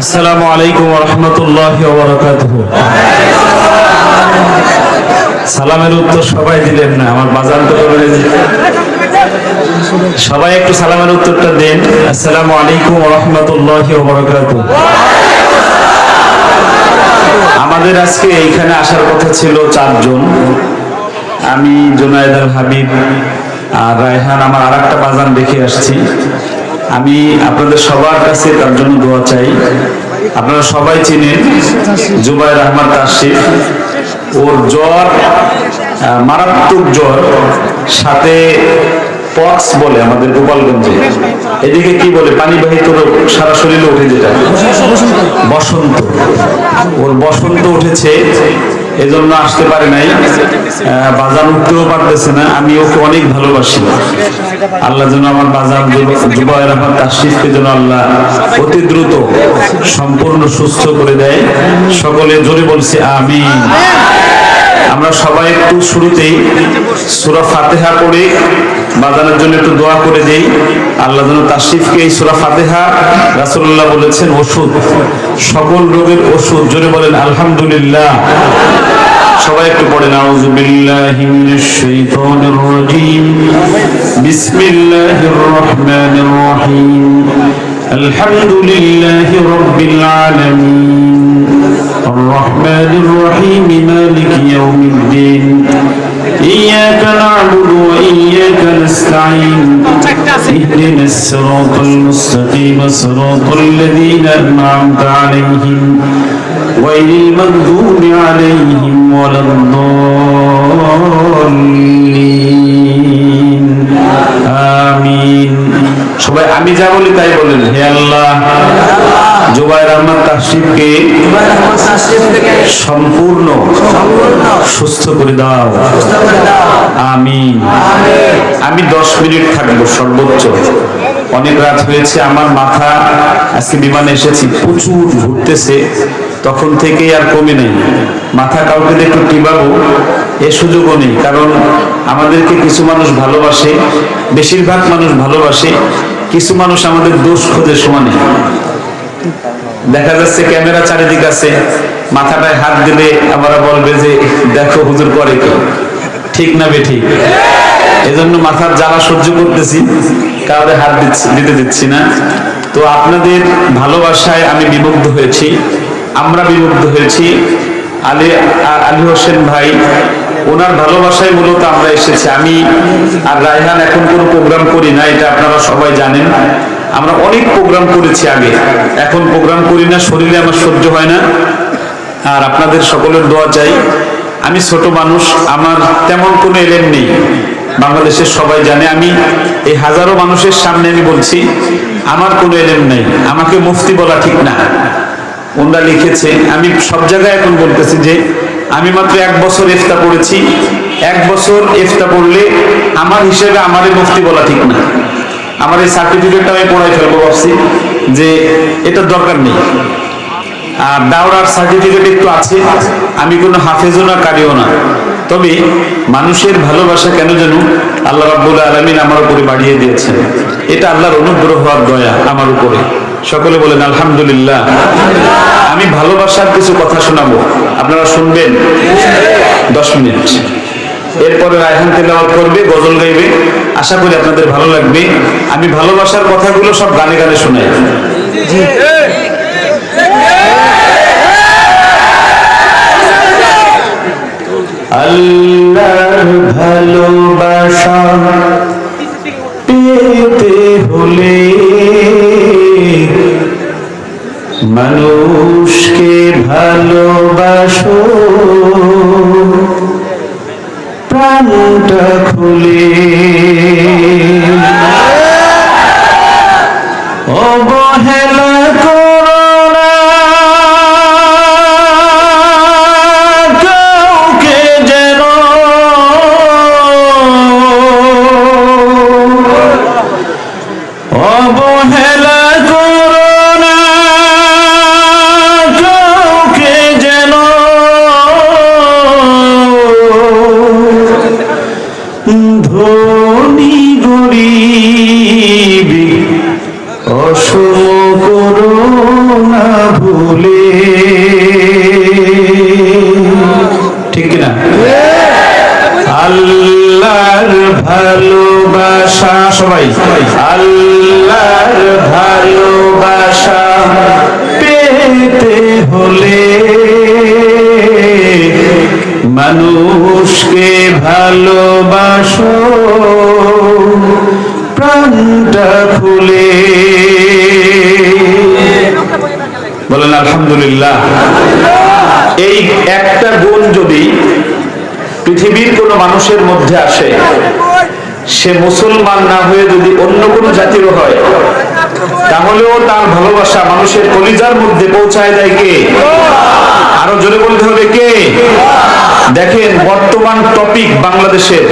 আসসালামু আলাইকুম রহমতুল্লাহ সালামের উত্তর সবাই দিলেন না, আমার বাজার সবাই একটু সালামের উত্তরটা দেন। আসসালামু আলাইকুম রহমতুল্লাহ আমাদের আজকে এইখানে আসার কথা ছিল চারজন। আমি জোনায়েদ হাবিব আর রায়হান, আমার আর একটা বাজান দেখে আসছি। আমি আপনাদের সবার কাছে তার জন্য দোয়া চাই। আপনারা সবাই চিনেন জুবাইর আহমদ তাসিফ ওর জ্বর মারাত্মক জ্বর, সাথে পক্স বলে আমাদের গোপালগঞ্জে। এদিকে কি বলে? পানিবাহিত রোগ সারা শরীরে উঠে যেটা। বসন্ত। ওর বসন্ত উঠেছে। এজন্য আসতে পারে নাই। বাজার উঠতেও পারতেছে না, আমি ওকে অনেক ভালোবাসি। আল্লাহ যেন আমার বাজার যুবায়ের আমার তাশরিফকে যেন আল্লাহ অতি দ্রুত সম্পূর্ণ সুস্থ করে দেয়। সকলে জোরে বলছে আমি আমরা সবাই একটু শুরুতেই সুরা ফাতেহা পড়ে বাজানোর জন্য একটু দোয়া করে দেই। আল্লাহ যেন তাশরিফকে এই সুরা ফাতেহা রাসূলুল্লাহ বলেছেন, ওষুধ, সকল রোগের ওষুধ। জোরে বলেন, আলহামদুলিল্লাহ। সবাই একটু পড়েন, আউযু বিল্লাহি মিনাশ শাইতানির রাজীম। الرحمن الرحيم مالك يوم الدين إياك نعبد وإياك نستعين اهدنا الصراط المستقيم صراط الذين أنعمت عليهم غير المغضوب عليهم ولا الضالين آمين সবাই আমি যা বলি তাই বলেন হে আল্লাহ জুবাইর আহমদ তাহসিবকে সম্পূর্ণ সুস্থ করে দাও। আমি আমি দশ মিনিট থাকব সর্বোচ্চ। অনেক রাত হয়েছে আমার মাথা আজকে বিমানে এসেছি প্রচুর ঘুরতেছে তখন থেকেই আর কমে নেই। মাথা কাউকে একটু টিবাবো এ সুযোগও নেই কারণ আমাদেরকে কিছু মানুষ ভালোবাসে বেশিরভাগ মানুষ ভালোবাসে কিছু মানুষ আমাদের দোষ খোঁজে সমানে দেখা যাচ্ছে ক্যামেরা চারিদিক আছে, মাথাটায় হাত দিলে আমরা বলবে যে, দেখো হুজুর করে কি? ঠিক না বে ঠিক এজন্য মাথার জ্বালা সহ্য করতেছি, কাউরে হাত দিচ্ছি, দিতে দিচ্ছি না। তো আপনাদের ভালোবাসায় আমি বিমুগ্ধ হয়েছি, আমরা বিমুগ্ধ হয়েছি। আলী আলী হোসেন ভাই, ওনার ভালোবাসায় মূলত আমরা এসেছি। আমি আর রায়হান এখন কোনো প্রোগ্রাম করি না, এটা আপনারা সবাই জানেন। আমরা অনেক প্রোগ্রাম করেছি আগে। এখন প্রোগ্রাম করি না, শরীরে আমার সহ্য হয় না। আর আপনাদের সকলের দোয়া চাই। আমি ছোট মানুষ, আমার তেমন কোনো এলেন নেই। বাংলাদেশের সবাই জানে। আমি এই হাজারো মানুষের সামনে আমি বলছি, আমার কোনো এলেন নেই। আমাকে মুফতি বলা ঠিক না। ওনারা লিখেছে, আমি সব জায়গায় এখন বলতেছি যে, আমি মাত্র এক বছর ইফতা পড়েছি। এক বছর ইফতা পড়লে আমার হিসেবে আমারই মুফতি বলা ঠিক না। আমার এই সার্টিফিকেটটা আমি পড়াই ফেলব ভাবছি যে এটা দরকার নেই। আর দাওরার সার্টিফিকেট একটু আছে, আমি কোনো হাফেজও না, কারিও না। তবে মানুষের ভালোবাসা কেন যেন আল্লাহ রাব্বুল আলামিন আমার উপরে বাড়িয়ে দিয়েছেন। এটা আল্লাহর অনুগ্রহ আর দয়া আমার উপরে। সকলে বলেন, আলহামদুলিল্লাহ। আমি ভালোবাসার কিছু কথা শোনাবো। আপনারা শুনবেন? দশ মিনিট। এরপরে রায়হান তেলাওয়াত করবে গজল গাইবে। আশা করি আপনাদের ভালো লাগবে। আমি ভালোবাসার কথাগুলো সব গানে গানে শোনাই। আল্লাহর ভালোবাসা পেতে হলে মানুষকে ভালোবাসো। প্রাণটা খুলে। অবহেলা মানুষের মধ্যে আসে। সে মুসলমান না হয়ে যদি অন্য কোনো জাতিরও হয়, তাহলেও তার ভালোবাসা মানুষের কলিজার মধ্যে পৌঁছায় দেয় কে? আরও জোরে বলতে হবে কে? দেখেন, বর্তমান টপিক বাংলাদেশের।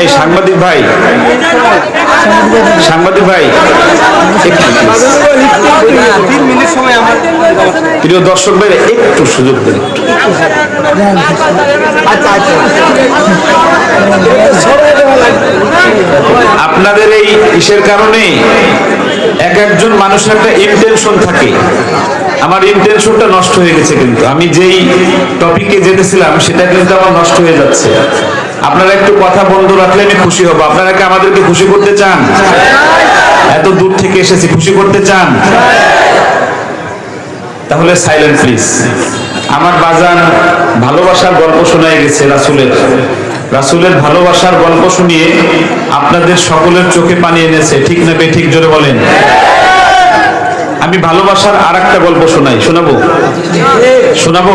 এই সাংবাদিক ভাই। সাংবাদিক ভাই। প্রিয় দর্শক ভাই একটু সুযোগ দেন। আপনাদের এই ইসের কারণে এক একজন মানুষের একটা ইন্টেনশন থাকে। আমার ইন্টেনশনটা নষ্ট হয়ে গেছে কিন্তু। আমি যেই টপিকে যেতেছিলাম, সেটা কিন্তু আমার নষ্ট হয়ে যাচ্ছে। আপনারা একটু কথা বন্ধ রাখলে আমি খুশি হব। আপনারা কি আমাদেরকে খুশি করতে চান? এত দূর থেকে এসেছি, খুশি করতে চান? তাহলে সাইলেন্ট প্লিজ আমার বাজান ভালোবাসার গল্প শোনায় গেছে রাসুলের। রাসুলের ভালোবাসার গল্প শুনিয়ে আপনাদের সকলের চোখে পানি এনেছে। ঠিক না ঠিক জোরে বলেন? আমি ভালোবাসার আর একটা গল্প শোনাই। শোনাবো? শোনাবো?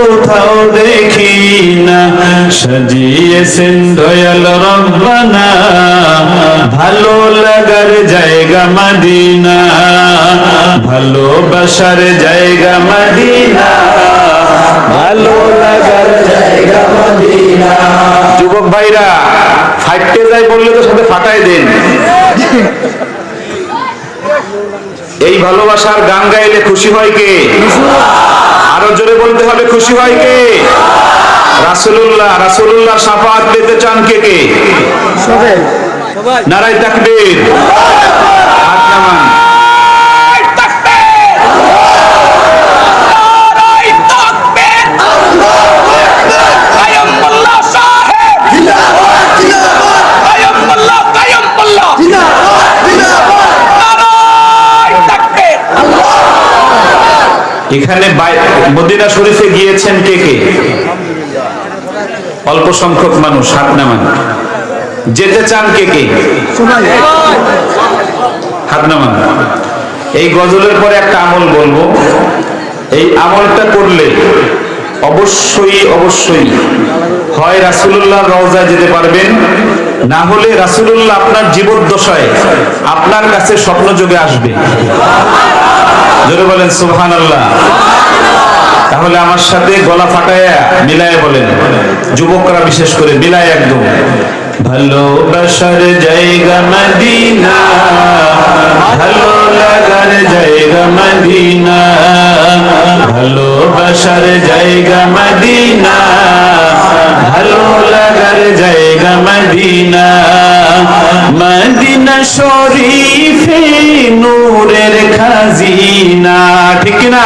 দেখি না সাজিয়েছেন দয়াল রব্বানা। ভালো লাগার জায়গা মদিনা ভালোবাসার জায়গা মদিনা। ভালো লাগার জায়গা মদিনা। যুবক ভাইরা ফাইটতে যাই বললে তো সাথে ফাটাই দেন। এই ভালোবাসার গান গাইলে খুশি হয় কে? আরও জোরে বলতে হবে খুশি হয় কে? রাসুল্লাহ রাসুল্লাহ সাফাত পেতে চান কে কে? নারায় তাকবীর। হাত নামান। এখানে মদিনা শরীফে গিয়েছেন কে কে? অল্প সংখ্যক মানুষ, হাত নামান। যেতে চান কে কে? হাত নামান। এই গজলের পরে একটা আমল বলব। এই আমলটা করলে অবশ্যই অবশ্যই হয় রাসূলুল্লাহর রওজায় যেতে পারবেন। না হলে রাসূলুল্লাহ আপনার জীবদ্দশায় আপনার কাছে স্বপ্ন যোগে আসবে। জোরে বলেন, সুবহানাল্লাহ। তাহলে আমার সাথে গলা ফাটায়া মিলায় বলেন। যুবকরা বিশেষ করে মিলায় একদম। ভালোবাসার জায়গা মদিনা, ভালো লাগার জায়গা মদিনা ভালোবাসার জায়গা মদিনা, ভালো লাগার জায়গা মদিনা। মদিনা শরীফে নূরের খাজিনা ঠিক না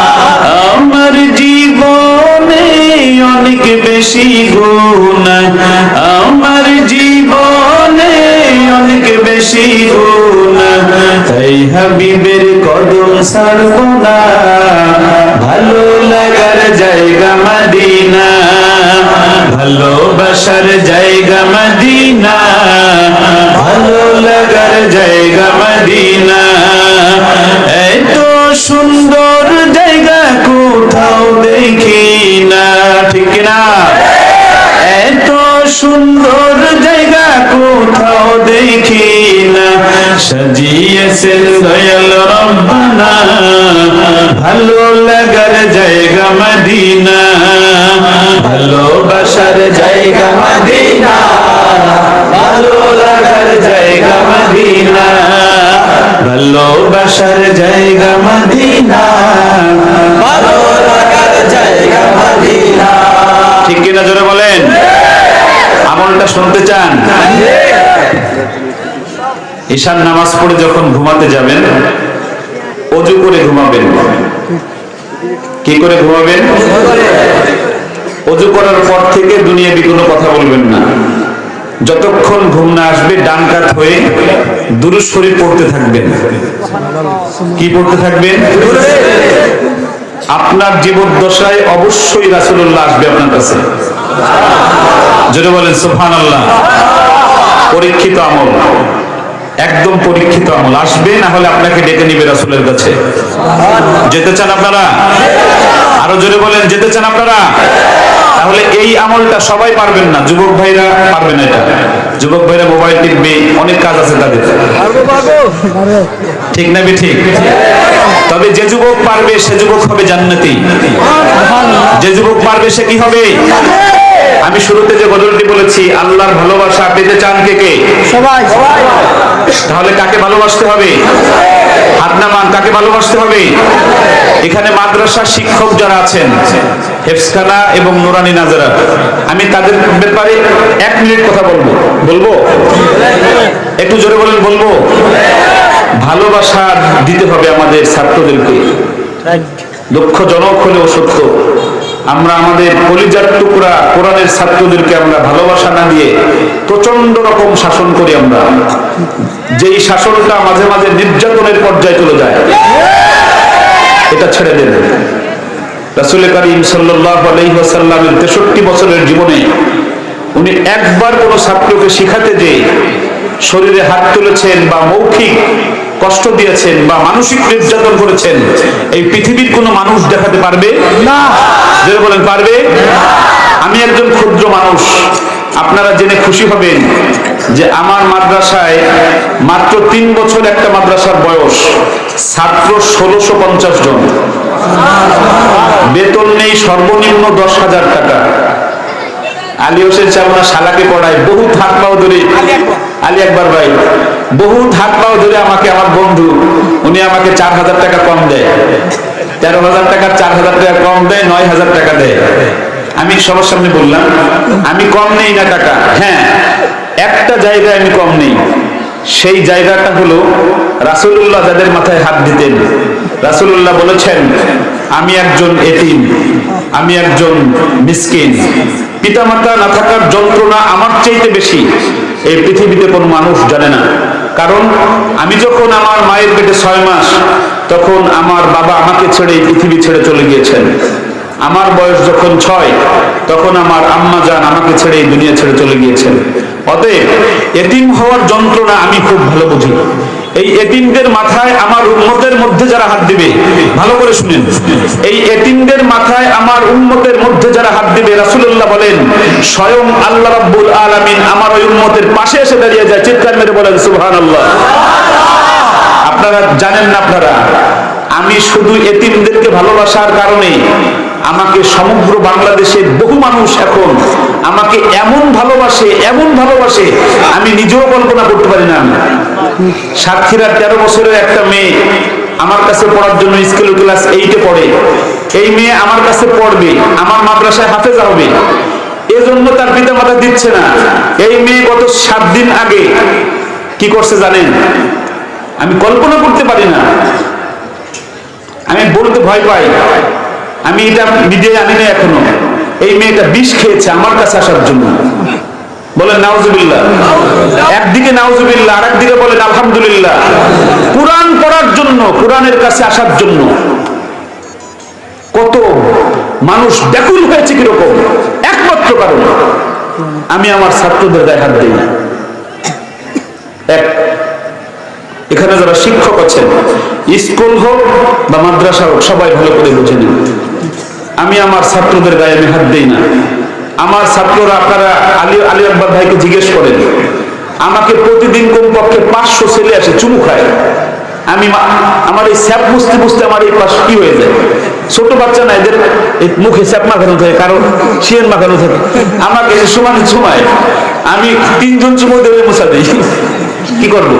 বেশি গুণ, আমার জীবনে অনেক বেশি গুণ। তাই হাবিবের কদম সারব না ভালো লাগার জায়গা মদিনা, ভালোবাসার জায়গা মদিনা। সাজিয়েছেন দয়াল রব্বানা। ভালো লাগার জায়গা মদিনা। ভালোবাসার জায়গা মদিনা। ভালো লাগার জায়গা মদিনা। ভালোবাসার জায়গা মদিনা। ভালো লাগার জায়গা মদিনা। ঠিক কিনা জোরে বলেন? আমলটা শুনতে চান? ঈশান নামাজ পড়ে যখন ঘুমাতে যাবেন, অজু করে ঘুমাবেন। কি করে ঘুমাবেন? অজু করার পর থেকে দুনিয়াবি কোনো কথা বলবেন না। যতক্ষণ ঘুম না আসবে, ডান কাত হয়ে দুরুজ শরীফ পড়তে থাকবেন। কি পড়তে থাকবেন? আপনার জীবদ্দশায় অবশ্যই রাসূলুল্লাহ আসবে আপনার কাছে। যদি বলেন সুবহান আল্লাহ পরীক্ষিত আমল। একদম পরীক্ষিত আমল। আসবে না হলে আপনাকে ডেকে নিবে রাসুলের কাছে। যেতে চান আপনারা? আরও জোরে বলেন যেতে চান আপনারা? তাহলে এই আমলটা সবাই পারবেন না যুবক ভাইরা পারবে না এটা। যুবক ভাইরা মোবাইল টিপবে অনেক কাজ আছে তাদের। ঠিক না বে ঠিক? তবে যে যুবক পারবে সে যুবক হবে জান্নাতি। যে যুবক পারবে সে কি হবে? আমি শুরুতে যে গজলটি বলেছি আল্লাহর ভালোবাসা পেতে চান কে কে? সবাই। তাহলে কাকে ভালোবাসতে হবে? হাত নামান কাকে ভালোবাসতে হবে? এখানে মাদ্রাসা শিক্ষক যারা আছেন হেফসখানা এবং নুরানি নাজারা আমি তাদের ব্যাপারে এক মিনিট কথা বলব। বলব? একটু জোরে বলেন বলব? ভালোবাসা দিতে হবে আমাদের ছাত্রদেরকে। দুঃখজনক হলেও সত্য। আমরা আমাদের কলিজার টুকরা কোরআনের ছাত্রদেরকে আমরা ভালোবাসা না দিয়ে প্রচণ্ড রকম শাসন করি আমরা। যেই শাসনটা মাঝে মাঝে নির্যাতনের পর্যায়ে চলে যায়, এটা ছেড়ে দেন। রাসুল করিম ওয়াসাল্লামের 63 বছরের জীবনে উনি একবার কোনো ছাত্রকে শিখাতে যে শরীরে হাত তুলেছেন বা মৌখিক কষ্ট দিয়েছেন বা মানসিক নির্যাতন করেছেন, এই পৃথিবীর কোনো মানুষ দেখাতে পারবে? না। যে বলেন, পারবে? আমি একজন ক্ষুদ্র মানুষ। আপনারা জেনে খুশি হবেন যে আমার মাদ্রাসায় মাত্র তিন বছর একটা মাদ্রাসার বয়স, ছাত্র ষোলোশো পঞ্চাশ জন। বেতন নেই সর্বনিম্ন দশ হাজার টাকা। আলী হোসেন চালনা শালাকে পড়ায় বহু পাও ধরে। আলী একবার ভাই বহু হাত পাও ধরে আমাকে, আমার বন্ধু, উনি আমাকে চার হাজার টাকা কম দেয়। তেরো হাজার টাকা, চার হাজার টাকা কম দেয়, নয় হাজার টাকা দেয়। আমি সবার সামনে বললাম, আমি কম নেই না টাকা। হ্যাঁ একটা জায়গায় আমি কম নেই। সেই জায়গাটা হলো রাসূলুল্লাহ যাদের মাথায় হাত দিতেন। রাসূলুল্লাহ বলেছেন, আমি একজন এতিম, আমি একজন মিসকিন। পিতামাতা না থাকার যন্ত্রণা আমার চাইতে বেশি। এই পৃথিবীতে কোনো মানুষ জানে না। কারণ আমি যখন আমার মায়ের পেটে ছয় মাস, তখন আমার বাবা আমাকে ছেড়ে এই পৃথিবী ছেড়ে চলে গিয়েছেন। আমার বয়স যখন ছয়, তখন আমার আম্মা যান আমাকে ছেড়ে এই দুনিয়া ছেড়ে চলে গিয়েছেন। অতএব এতিম হওয়ার যন্ত্রণা আমি খুব ভালো বুঝি। এই এতিমদের মাথায় আমার উম্মতের মধ্যে যারা হাত দিবে, ভালো করে শুনেন। এই এতিমদের মাথায় আমার উম্মতের মধ্যে যারা হাত দিবে, রাসূলুল্লাহ বলেন, স্বয়ং আল্লাহ রাব্বুল আলামিন আমার ওই উম্মতের পাশে এসে দাঁড়িয়ে যায়, চিৎকার মেরে বলেন, সুবহানাল্লাহ। আপনারা জানেন না আপনারা, আমি শুধু এতিমদেরকে ভালোবাসার কারণে আমাকে সমগ্র বাংলাদেশের বহু মানুষ এখন আমাকে এমন ভালোবাসে এমন ভালোবাসে, আমি নিজেও কল্পনা করতে পারি না। আমি সাতক্ষীরার তেরো বছরের একটা মেয়ে আমার কাছে পড়ার জন্য স্কুল ক্লাস এইটে পড়ে। এই মেয়ে আমার কাছে পড়বে, আমার মাদ্রাসায় হাফেজা হবে। এজন্য তার পিতা মাতা দিচ্ছে না। এই মেয়ে গত সাত দিন আগে কি করছে জানেন? আমি কল্পনা করতে পারি না। আমি বলতে ভয় পাই। আমি এটা মিডিয়ায় আনি না এখনও। এই মেয়েটা বিষ খেয়েছে আমার কাছে আসার জন্য। বলেন নাউজুবিল্লাহ। একদিকে নাউজুবিল্লাহ আর একদিকে বলেন আলহামদুলিল্লাহ। কোরআন পড়ার জন্য কোরআনের কাছে আসার জন্য কত মানুষ ব্যাকুল হয়েছে কীরকম? একমাত্র কারণ আমি আমার ছাত্রদের গায়ে হাত দিই না। এক এখানে যারা শিক্ষক আছেন স্কুল হোক বা মাদ্রাসা হোক সবাই ভালো করে বুঝে নিন। আমি আমার ছাত্রদের গায়ে আমি হাত দিই না। আমার ছাত্ররা আপনারা আলী আলী আকবর ভাইকে জিজ্ঞেস করেন, আমাকে প্রতিদিন কমপক্ষে পাঁচশো ছেলে আসে, চুমু খায়। আমি আমার এই স্যাপ বুঝতে বুঝতে আমার এই পাশ কি হয়ে যায়? ছোট বাচ্চা না, এদের মুখে স্যাপ মাখানো থাকে কারও শিয়ান মাখানো থাকে। আমাকে সমানে ছুমায় আমি তিনজন চুমু দেবে মুছা দিই। কি করব?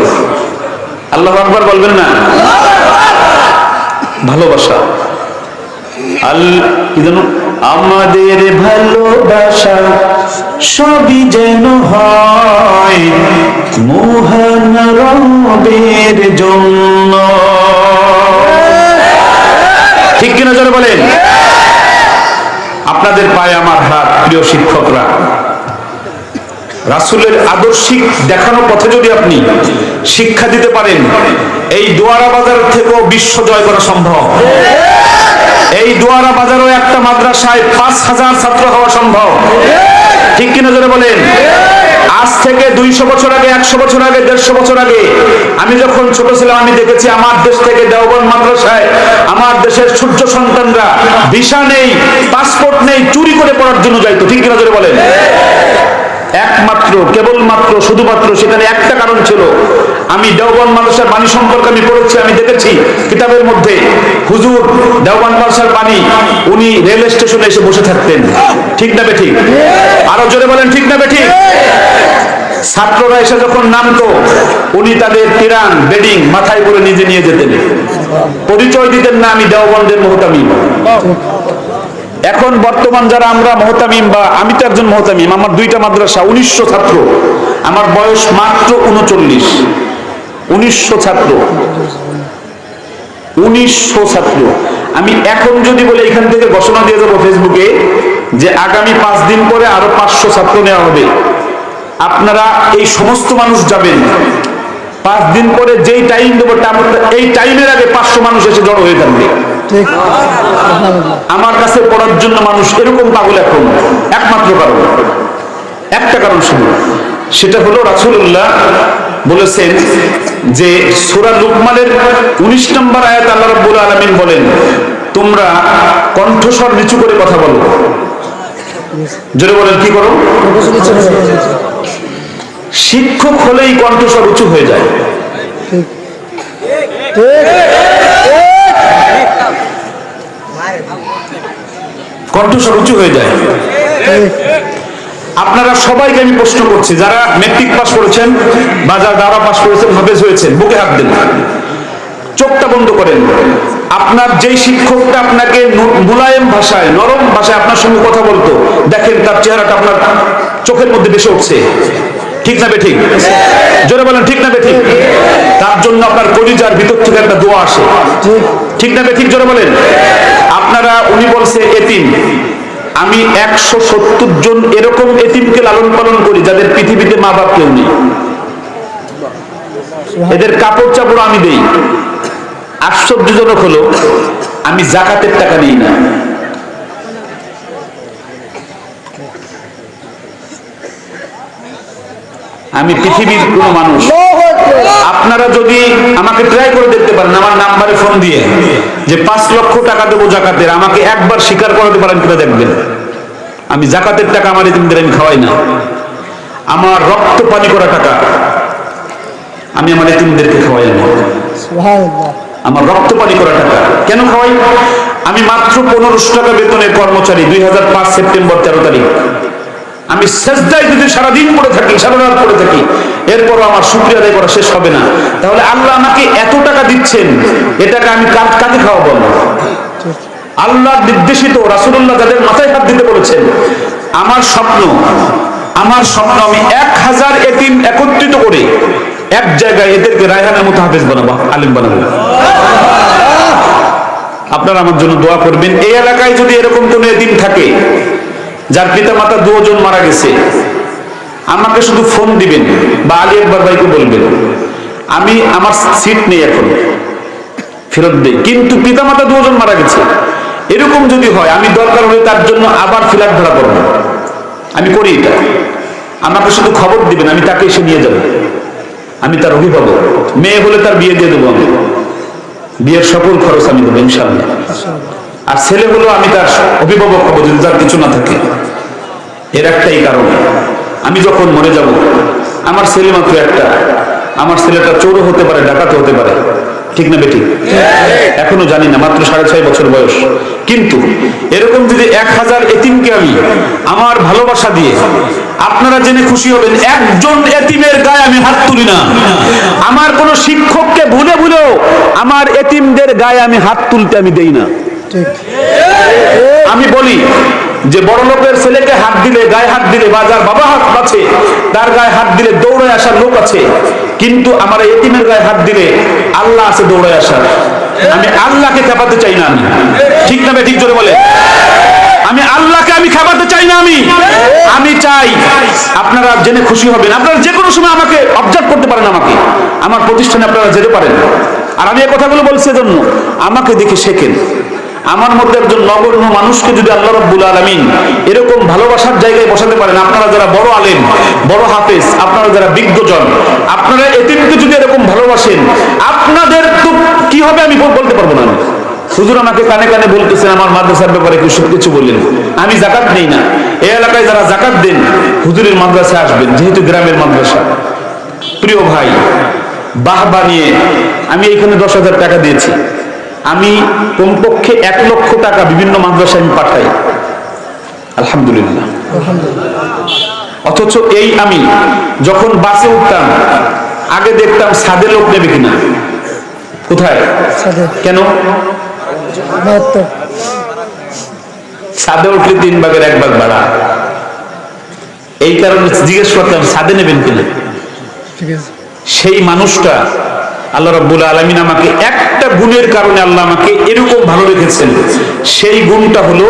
আল্লাহ আকবর বলবেন না? ভালোবাসা। আল, কি যেন আমাদের ভালোবাসা সবই যেন হয় মোহন রবের জন্য। ঠিক কিনা জোরে বলেন? আপনাদের পায়ে আমার হাত, প্রিয় শিক্ষকরা। রাসূলের আদর্শিক দেখানো পথে যদি আপনি শিক্ষা দিতে পারেন, এই দোয়ারা বাজার থেকেও বিশ্ব জয় করা সম্ভব। এই দোয়ারা বাজারও একটা মাদ্রাসায় পাঁচ হাজার ছাত্র হওয়া সম্ভব। ঠিক কিনা জোরে বলেন? আজ থেকে দুইশো বছর আগে, একশো বছর আগে, দেড়শো বছর আগে আমি যখন ছোট ছিলাম, আমি দেখেছি আমার দেশ থেকে দেওবন মাদ্রাসায় আমার দেশের সূর্য সন্তানরা ভিসা নেই, পাসপোর্ট নেই, চুরি করে পড়ার জন্য যাইতো। ঠিক কিনা জোরে বলেন? একমাত্র, কেবলমাত্র, শুধুমাত্র সেখানে একটা কারণ ছিল। আমি দেওবান মানুষের বাণী সম্পর্কে আমি পড়েছি, আমি দেখেছি কিতাবের মধ্যে, হুজুর দেওবান মানুষের বাণী, উনি রেল স্টেশনে এসে বসে থাকতেন। ঠিক না ঠিক আরও জোরে বলেন, ঠিক না ঠিক ছাত্ররা এসে যখন নামতো, উনি তাদের তিরান, বেডিং মাথায় করে নিজে নিয়ে যেতেন। পরিচয় দিতেন না আমি দেওবন্দের মোহতামি এখন বর্তমান যারা আমরা মহতামিম বা আমি তো একজন মহতামিম, আমার দুইটা মাদ্রাসা, উনিশশো ছাত্র। আমার বয়স মাত্র উনচল্লিশ। উনিশশো ছাত্র। উনিশশো ছাত্র। আমি এখন যদি বলে এখান থেকে ঘোষণা দিয়ে যাব ফেসবুকে যে আগামী পাঁচ দিন পরে আরও পাঁচশো ছাত্র নেওয়া হবে। আপনারা এই সমস্ত মানুষ যাবেন। পাঁচ দিন পরে যেই টাইম দেবো এই টাইমের আগে পাঁচশো মানুষ এসে জড়ো হয়ে ঠিক। আমার কাছে পড়ার জন্য মানুষ এরকম পাগল এখন একমাত্র কারণ। একটা কারণ শুধু সেটা হলো রাসূলুল্লাহ বলেছেন যে সূরা লুকমানের 19 নম্বর আয়াত আল্লাহ রাব্বুল আলামিন বলেন তোমরা কণ্ঠস্বর নিচু করে কথা বলো। জোরে বলেন কি করো? শিক্ষক হলেই কণ্ঠস্বর উঁচু হয়ে যায়। কণ্ঠস্বর উঁচু হয়ে যায়। আপনারা সবাইকে আমি প্রশ্ন করছি, যারা মেট্রিক পাস করেছেন বা যারা দাঁড়া পাস করেছেন হাফেজ হয়েছেন বুকে হাত দেন। চোখটা বন্ধ করেন। আপনার যেই শিক্ষকটা আপনাকে মুলায়েম ভাষায়, নরম ভাষায় আপনার সঙ্গে কথা বলতো, দেখেন তার চেহারাটা আপনার চোখের মধ্যে বেশি উঠছে। ঠিক না বেঠিক? জোরে বলেন, ঠিক না বেঠিক? তার জন্য আপনার কলিজার ভিতর থেকে একটা দোয়া আসে। ঠিক না বেঠিক, জোরে বলেন? আপনারা, উনি বলছে, এতিম। আমি একশো সত্তর জন এরকম এতিমকে লালন পালন করি, যাদের পৃথিবীতে মা বাপ কেউ নেই। এদের কাপড় চাপড় আমি দেই। আশ্চর্যজনক হলো, আমি জাকাতের টাকা নিই না। আমি পৃথিবীর কোনো মানুষ। আপনারা যদি আমাকে ট্রাই করে দেখতে পারেন আমার নাম্বারে ফোন দিয়ে যে পাঁচ লক্ষ টাকা দেবো জাকাতের আমাকে একবার স্বীকার করাতে পারেন কিনা দেখবেন। আমি জাকাতের টাকা আমার এতিমদের আমি খাওয়াই না। আমার রক্ত পানি করা টাকা আমি আমার এতিমদেরকে খাওয়াই না। আমার রক্ত পানি করা টাকা কেন খাওয়াই? আমি মাত্র পনেরোশো টাকা বেতনের কর্মচারী দুই হাজার পাঁচ সেপ্টেম্বর তেরো তারিখ। আমি শেষদায় যদি সারাদিন পড়ে থাকি, সারা রাত পড়ে থাকি, এরপরও আমার শুক্রিয়া আদায় করা শেষ হবে না। তাহলে আল্লাহ আমাকে এত টাকা দিচ্ছেন, এটাকে আমি কাকে খাওয়াবো আল্লাহ নির্দেশিত রাসূলুল্লাহ যাদের মাথায় হাত দিতে বলেছেন, আমার স্বপ্ন আমার স্বপ্ন আমি এক হাজার এতিম একত্রিত করে এক জায়গায় এদেরকে রায়হানের মতো হাফেজ বানাবো, আলিম বানাবো। আপনারা আমার জন্য দোয়া করবেন, এই এলাকায় যদি এরকম কোনো এতিম থাকে যার পিতা মাতা দুজন মারা গেছে। আমাকে শুধু ফোন দিবেন বা আলী একবার ভাইকে বলবেন, আমি আমার সিট নেই এখন, ফেরত দেই কিন্তু পিতা মাতা দুজন মারা গেছে। এরকম যদি হয়, আমি দরকার হলে তার জন্য আবার ফ্ল্যাট ভাড়া করব আমি করি এটা। আমাকে শুধু খবর দিবেন, আমি তাকে এসে নিয়ে যাব। আমি তার অভিভাবক। মেয়ে হলে তার বিয়ে দিয়ে দেবো আমি। বিয়ের সকল খরচ আমি দেবো ইনশাল্লাহ আর ছেলে হলো আমি তার অভিভাবক হব যদি তার কিছু না থাকে। এর একটাই কারণ, আমি যখন মরে যাব, আমার ছেলে মাত্র একটা, আমার ছেলেটা চোরও হতে পারে ডাকাতও হতে পারে, ঠিক না বেটি? এখনও জানি না, মাত্র সাড়ে ছয় বছর বয়স। কিন্তু এরকম যদি এক হাজার এতিমকে আমি আমার ভালোবাসা দিয়ে আপনারা জেনে খুশি হবেন, একজন এতিমের গায়ে আমি হাত তুলি না। আমার কোন শিক্ষককে ভুলে ভুলেও আমার এতিমদের গায়ে আমি হাত তুলতে আমি দেই না। আমি বলি যে বড় লোকের ছেলেকে হাত দিলে গায়ে হাত দিলে বা যার বাবা হাত আছে তার গায়ে হাত দিলে দৌড়ে আসার লোক আছে। কিন্তু আমার এতিমের গায়ে হাত দিলে আল্লাহ আছে দৌড়ে আসার। আমি আল্লাহকে খেপাতে চাই না আমি। ঠিক না ঠিক জোরে বলে। আমি আল্লাহকে আমি খাবাতে চাই না আমি। আমি চাই আপনারা জেনে খুশি হবেন। আপনারা যে কোনো সময় আমাকে অবজার্ভ করতে পারেন আমাকে। আমার প্রতিষ্ঠানে আপনারা যেতে পারেন। আর আমি এই কথাগুলো বলছি এজন্য, আমাকে দেখে শেখেন। আমার মধ্যে একজন নগণ্য মানুষকে যদি আল্লাহ রব্বুল আলমিন এরকম ভালোবাসার জায়গায় বসাতে পারেন, আপনারা যারা বড় আলেম, বড় হাফেজ, আপনারা যারা বিজ্ঞজন, আপনারা এতিমকে যদি এরকম ভালোবাসেন, আপনাদের তো কি হবে আমি বলতে পারব না। হুজুর আমাকে কানে কানে বলতেছেন, আমার মাদ্রাসার ব্যাপারে কিছু কিছু বললেন। আমি জাকাত নেই না। এই এলাকায় যারা জাকাত দেন, হুজুরের মাদ্রাসায় আসবেন, যেহেতু গ্রামের মাদ্রাসা। প্রিয় ভাই বাহ বানিয়ে আমি এইখানে দশ হাজার টাকা দিয়েছি। আমি কমপক্ষে এক লক্ষ টাকা বিভিন্ন মাদ্রাসায় আমি পাঠাই। আলহামদুলিল্লাহ। অথচ এই আমি যখন বাসে উঠতাম আগে দেখতাম সাদে লোক নেবে কিনা। কোথায়? কেন? সাদে উঠলে তিন ভাগের এক ভাগ বাড়া। এই কারণে জিজ্ঞেস করতাম সাদে নেবেন কিনা? সেই মানুষটা আল্লাহ রাব্বুল আলামিন আমাকে একটা গুণের কারণে আল্লাহ আমাকে এরকম ভালো রেখেছেন। সেই গুণটা হলো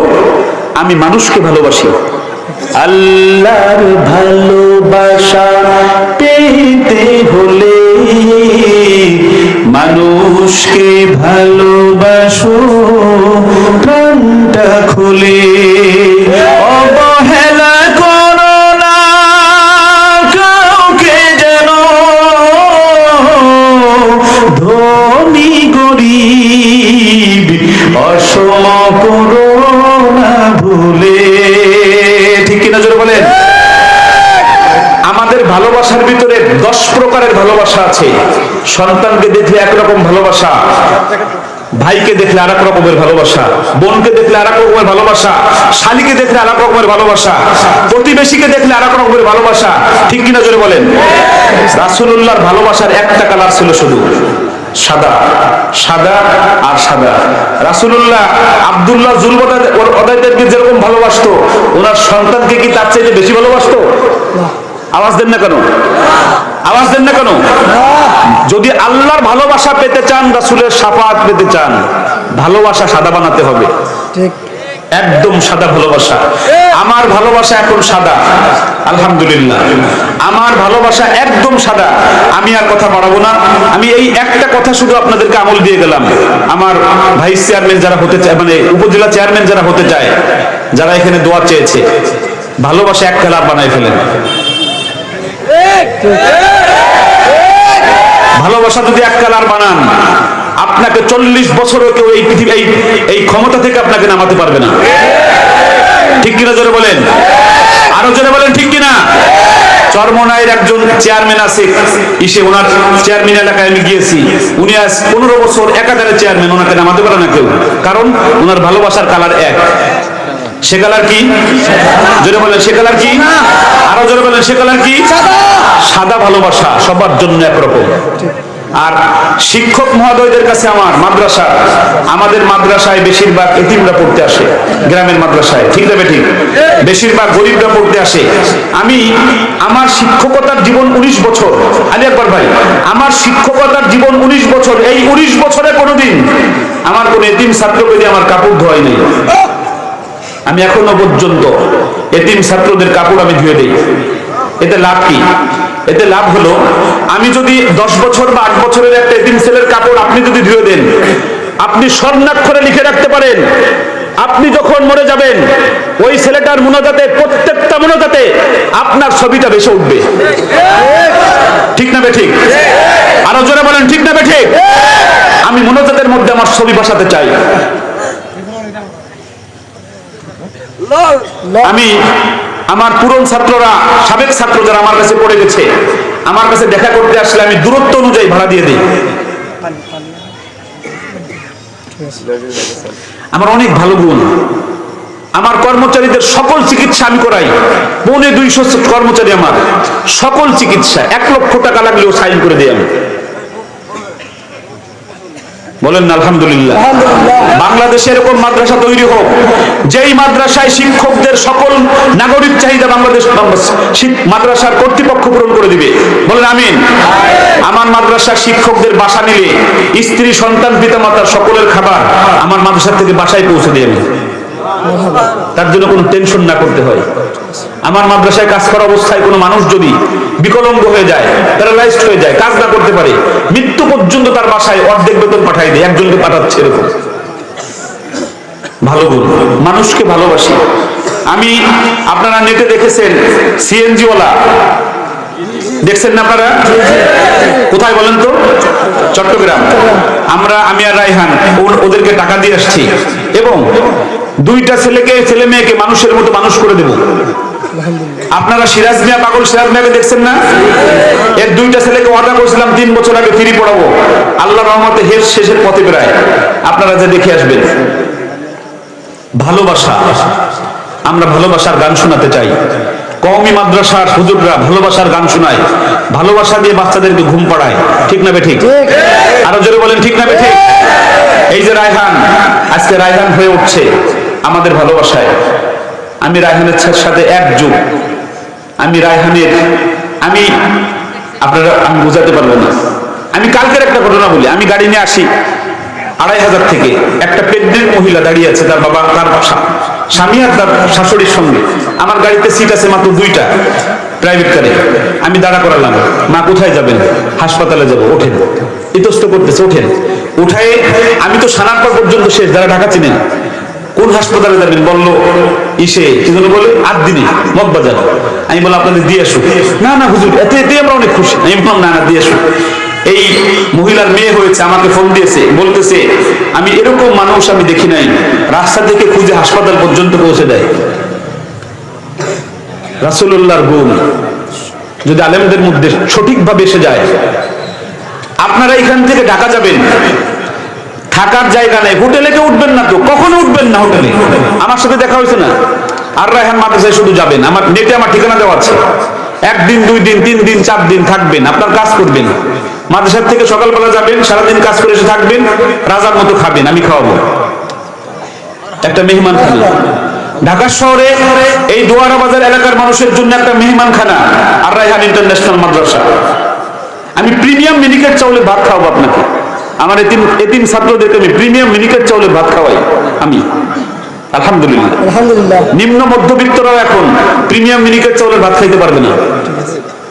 আমি মানুষকে ভালোবাসি। আল্লাহর ভালোবাসা পেতে হলে মানুষকে ভালোবাসো, প্রাণটা খুলে। অবহেলা অসম করো ভুলে। ঠিক কিনা জোরে বলেন? আমাদের ভালোবাসার ভিতরে দশ প্রকারের ভালোবাসা আছে। সন্তানকে দেখলে একরকম ভালোবাসা, ভাইকে দেখলে আর এক রকমের ভালোবাসা, বোনকে দেখলে আর এক রকমের ভালোবাসা, শালিকে দেখলে আর এক রকমের ভালোবাসা, প্রতিবেশীকে দেখলে আর এক রকমের ভালোবাসা। ঠিক কিনা জোরে বলেন? রাসূলুল্লাহর ভালোবাসার একটা কালার ছিল শুধু। সাদা। সাদা আর সাদা। রাসুল্লাহ আব্দুল্লাহ জুলবাদকে যেরকম ভালোবাসত, ওনার সন্তানকে কি তার চাইতে বেশি ভালোবাসতো? আওয়াজ দেন না কেন? আওয়াজ দেন না কেন? যদি আল্লাহর ভালোবাসা পেতে চান, রাসুলের সাফাত পেতে চান, ভালোবাসা সাদা বানাতে হবে। ঠিক। একদম সাদা ভালোবাসা। আমার ভালোবাসা এখন সাদা। আলহামদুলিল্লাহ। আমার ভালোবাসা একদম সাদা। আমি আর কথা বাড়াবো না। আমি এই একটা কথা শুধু আপনাদেরকে আমল দিয়ে গেলাম। আমার ভাইস চেয়ারম্যান যারা হতে চায় মানে উপজেলা চেয়ারম্যান যারা হতে চায়, যারা এখানে দোয়া চেয়েছে, ভালোবাসা এক কালার বানায় ফেলেন। ভালোবাসা যদি এক কালার বানান আপনাকে চল্লিশ বছরও কেউ এই পৃথিবী এই এই ক্ষমতা থেকে আপনাকে নামাতে পারবে না। ঠিক কিনা জোরে বলেন? আরও জোরে বলেন ঠিক কিনা? চরমনায়ের একজন চেয়ারম্যান আছে ইসে ওনার চেয়ারম্যান এলাকায় আমি গিয়েছি। উনি আজ পনেরো বছর একাধারে চেয়ারম্যান ওনাকে নামাতে পারে না কেউ। কারণ ওনার ভালোবাসার কালার এক। সে কালার কি? জোরে বলেন সে কালার কি? আরও জোরে বলেন সে কালার কি? সাদা। ভালোবাসা সবার জন্য একরকম। আর শিক্ষক মহোদয়দের কাছে আমার মাদ্রাসা, আমাদের মাদ্রাসায় বেশিরভাগ এতিমরা পড়তে আসে, গ্রামের মাদ্রাসায়। ঠিক যাবে ঠিক বেশিরভাগ গরিবরা পড়তে আসে। আমি আমার শিক্ষকতার জীবন উনিশ বছর। আলী আকবর ভাই, আমার শিক্ষকতার জীবন উনিশ বছর। এই উনিশ বছরে কোনোদিন আমার কোন এতিম ছাত্রকে দিয়ে আমার কাপড় ধোয়াই নেই। আমি এখনও পর্যন্ত এতিম ছাত্রদের কাপড় আমি ধুয়ে দিই। এতে লাভ কি? এতে লাভ হলো আমি যদি দশ বছর বা আট বছরের একটা এতিম ছেলের কাপড় আপনি যদি ধুয়ে দেন আপনি স্বর্ণাক্ষরে লিখে রাখতে পারেন আপনি যখন মরে যাবেন ওই ছেলেটার মোনাজাতে প্রত্যেকটা মোনাজাতে আপনার ছবিটা ভেসে উঠবে। ঠিক না বে ঠিক আরও জোরে বলেন ঠিক না বে ঠিক আমি মোনাজাতের মধ্যে আমার ছবি বসাতে চাই। আমি আমার পুরন ছাত্ররা, সাবেক ছাত্র যারা আমার কাছে পড়ে গেছে। আমার কাছে দেখা করতে আসলে আমি দূরত্ব অনুযায়ী ভাড়া দিয়ে দিই। আমার অনেক ভালো গুণ আমার কর্মচারীদের সকল চিকিৎসা আমি করাই। পৌনে দুইশো কর্মচারী আমার। সকল চিকিৎসা। এক লক্ষ টাকা লাগলেও সাইন করে দিই আমি। বলেন না আলহামদুলিল্লাহ। বাংলাদেশে এরকম মাদ্রাসা তৈরি হোক যেই মাদ্রাসায় শিক্ষকদের সকল নাগরিক চাহিদা বাংলাদেশ মাদ্রাসার কর্তৃপক্ষ পূরণ করে দিবে। বলেন আমিন। আমার মাদ্রাসার শিক্ষকদের বাসা নিলে স্ত্রী সন্তান পিতামাতার সকলের খাবার আমার মাদ্রাসার থেকে বাসায় পৌঁছে আমি তার জন্য কোনো টেনশন না করতে হয়। আমার মাদ্রাসায় কাজ করা অবস্থায় কোনো মানুষ যদি বিকলঙ্গ হয়ে যায় প্যারালাইজড হয়ে যায়, কাজ না করতে পারে, মৃত্যু পর্যন্ত তার বাসায় অর্ধেক বেতন পাঠাই দেয়, একজনকে পাঠাচ্ছে এরকম। ভালো গুণ। মানুষকে ভালোবাসি। আমি, আপনারা নেটে দেখেছেন সিএনজি ওয়ালা দেখছেন না আপনারা? কোথায় বলেন তো? চট্টগ্রাম। আমরা, আমি আর রায়হান ওদেরকে টাকা দিয়ে আসছি। এবং দুইটা ছেলেকে, ছেলে মেয়েকে মানুষের মতো মানুষ করে দেব। আপনারা সিরাজ মিয়া, পাগল সিরাজ মিয়াকে দেখছেন না? এর দুইটা ছেলেকে অর্ডার করেছিলাম, তিন বছর আগে ফ্রি পড়াবো। আল্লাহ রহমতে হের শেষের পথে প্রায় আপনারা যে দেখে আসবেন। ভালোবাসা। আমরা ভালোবাসার গান শোনাতে চাই। কওমি মাদ্রাসার হুজুররা ভালোবাসার গান শোনায় ভালোবাসা দিয়ে বাচ্চাদেরকে ঘুম পাড়ায়। ঠিক না বে ঠিক। আরও জোরে বলেন ঠিক না বে ঠিক এই যে রায়হান আজকে রায়হান হয়ে উঠছে আমাদের ভালোবাসায়। আমি রায়হানের সাথে এক যুগ আমি রায়হানের আমি আপনারা আমি বোঝাতে পারব না। আমি কালকের একটা ঘটনা বলি আমি গাড়ি নিয়ে আসি। আড়াই হাজার থেকে একটা প্রেগনেন্ট মহিলা দাঁড়িয়ে আছে, তার বাবা, তার স্বামী আর তার শাশুড়ির সঙ্গে। আমার গাড়িতে সিট আছে মাত্র দুইটা প্রাইভেট কারে আমি দাঁড়া করালাম, মা কোথায় যাবেন? হাসপাতালে যাব, ওঠেন। ইতস্ত করতেছে, ওঠেন। উঠায় আমি তো সানারপাড় পর্যন্ত শেষ, যারা ঢাকা চিনেন কোন হাসপাতালে যাবেন? বলল, ইসে, কি যেন বলে আট দিনে মগবাজার। আমি বললাম, আপনাদের দিয়ে আসুক না না, হুজুর, এতে এতে আমরা অনেক খুশি। আমি বললাম, না না, দিয়ে আসুক এই মহিলার মেয়ে হয়েছে, আমাকে ফোন দিয়েছে, বলতেছে, আমি এরকম মানুষ আমি দেখি নাই। রাস্তা থেকে খুঁজে হাসপাতাল পর্যন্ত পৌঁছে দেয়। রাসুল্লাহর গুণ। যদি আলেমদের মধ্যে সঠিকভাবে এসে যায়, আপনারা এখান থেকে ঢাকা যাবেন। থাকার জায়গা নেই। হোটেলে কেউ উঠবেন না তো। কখনো উঠবেন না হোটেলে। আমার সাথে দেখা হয়েছে না। আর রায়হান মাদ্রাসায় শুধু যাবেন। আমার নেটে আমার ঠিকানা দেওয়া আছে। একদিন, দুই দিন, তিন দিন, চার দিন থাকবেন। আপনার কাজ করবেন। মাদ্রাসার থেকে সকালবেলা যাবেন সারাদিন কাজ করে এসে থাকবেন রাজার মতো খাবেন আমি খাওয়াবো। একটা মেহমান খানা ঢাকা শহরে এই দোয়ারা বাজার এলাকার মানুষের জন্য একটা মেহমান খানা আর রায়হান ইন্টারন্যাশনাল মাদ্রাসা। আমি প্রিমিয়াম মিনিকেট চাউলের ভাত খাওয়াবো আপনাকে। আমার এতিম এতিম ছাত্রদেরকে আমি প্রিমিয়াম মিনিকেট চাউলের ভাত খাওয়াই আমি। আলহামদুলিল্লাহ। আলহামদুলিল্লাহ। নিম্ন মধ্যবিত্তরাও এখন প্রিমিয়াম মিনিকেট চাউলের ভাত খাইতে পারবে না।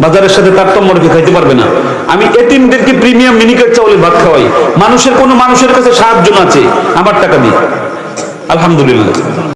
বাজারের সাথে তারতম্য রেখে খাইতে পারবে না। আমি এতিমদেরকে প্রিমিয়াম মিনিকেট চাউলে ভাত খাওয়াই। মানুষের কোনো মানুষের কাছে সাহায্য আছে আমার টাকা দিয়ে আলহামদুলিল্লাহ।